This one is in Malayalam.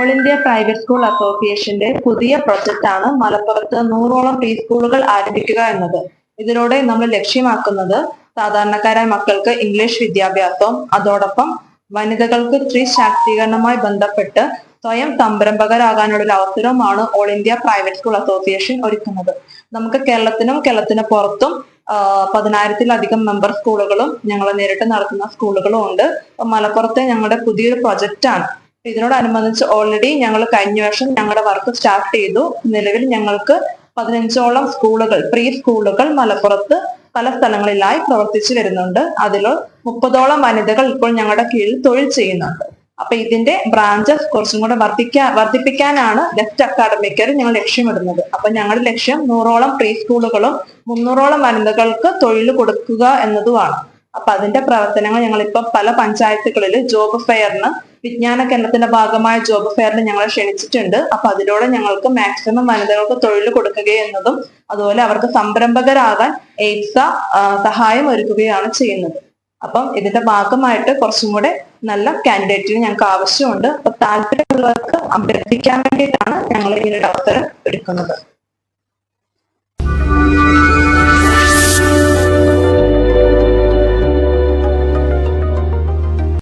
ഇന്ത്യ പ്രൈവറ്റ് സ്കൂൾ അസോസിയേഷന്റെ പുതിയ പ്രൊജക്റ്റ് ആണ് മലപ്പുറത്ത് നൂറോളം പ്രീ സ്കൂളുകൾ ആരംഭിക്കുക എന്നത്. ഇതിലൂടെ നമ്മൾ ലക്ഷ്യമാക്കുന്നത് സാധാരണക്കാരായ മക്കൾക്ക് ഇംഗ്ലീഷ് വിദ്യാഭ്യാസവും അതോടൊപ്പം വനിതകൾക്ക് സ്ത്രീ ശാക്തീകരണവുമായി ബന്ധപ്പെട്ട് സ്വയം സംരംഭകരാകാനുള്ള ഒരു അവസരവുമാണ് all India private school association ഒരുക്കുന്നത്. നമുക്ക് കേരളത്തിനും കേരളത്തിന് പുറത്തും പതിനായിരത്തിലധികം മെമ്പർ സ്കൂളുകളും ഞങ്ങൾ നേരിട്ട് നടത്തുന്ന സ്കൂളുകളും ഉണ്ട്. മലപ്പുറത്തെ ഞങ്ങളുടെ പുതിയൊരു പ്രൊജക്റ്റ് ആണ് അപ്പൊ ഇതിനോടനുബന്ധിച്ച് ഓൾറെഡി ഞങ്ങൾ കഴിഞ്ഞ വർഷം ഞങ്ങളുടെ വർക്ക് സ്റ്റാർട്ട് ചെയ്തു. നിലവിൽ ഞങ്ങൾക്ക് പതിനഞ്ചോളം സ്കൂളുകൾ പ്രീ സ്കൂളുകൾ മലപ്പുറത്ത് പല സ്ഥലങ്ങളിലായി പ്രവർത്തിച്ചു വരുന്നുണ്ട്. അതിൽ മുപ്പതോളം വനിതകൾ ഇപ്പോൾ ഞങ്ങളുടെ കീഴിൽ തൊഴിൽ ചെയ്യുന്നുണ്ട്. അപ്പൊ ഇതിന്റെ ബ്രാഞ്ചസ് കുറച്ചും കൂടെ വർദ്ധിക്കാൻ വർദ്ധിപ്പിക്കാനാണ് ലെഫ്റ്റ് അക്കാഡമിക്കർ ഞങ്ങൾ ലക്ഷ്യമിടുന്നത്. അപ്പൊ ഞങ്ങളുടെ ലക്ഷ്യം നൂറോളം പ്രീ സ്കൂളുകളും മുന്നൂറോളം വനിതകൾക്ക് തൊഴിൽ കൊടുക്കുക എന്നതുമാണ്. അപ്പൊ അതിന്റെ പ്രവർത്തനങ്ങൾ ഞങ്ങൾ ഇപ്പൊ പല പഞ്ചായത്തുകളിൽ ജോബ് ഫെയറിന് വിജ്ഞാന കേന്ദ്രത്തിന്റെ ഭാഗമായ ജോബ് ഫെയറിന് ഞങ്ങൾ ക്ഷണിച്ചിട്ടുണ്ട്. അപ്പൊ അതിലൂടെ ഞങ്ങൾക്ക് മാക്സിമം വനിതകൾക്ക് തൊഴിൽ കൊടുക്കുകയെന്നതും അതുപോലെ അവർക്ക് സംരംഭകരാകാൻ എയ്ഡ്സ സഹായം ഒരുക്കുകയാണ് ചെയ്യുന്നത്. അപ്പം ഇതിന്റെ ഭാഗമായിട്ട് കുറച്ചും കൂടെ നല്ല കാൻഡിഡേറ്റിന് ഞങ്ങൾക്ക് ആവശ്യമുണ്ട്. അപ്പൊ താല്പര്യമുള്ളവർക്ക് അഭ്യർത്ഥിക്കാൻ വേണ്ടിയിട്ടാണ് ഞങ്ങൾ ഈ ഒരു അവസരം എടുക്കുന്നത്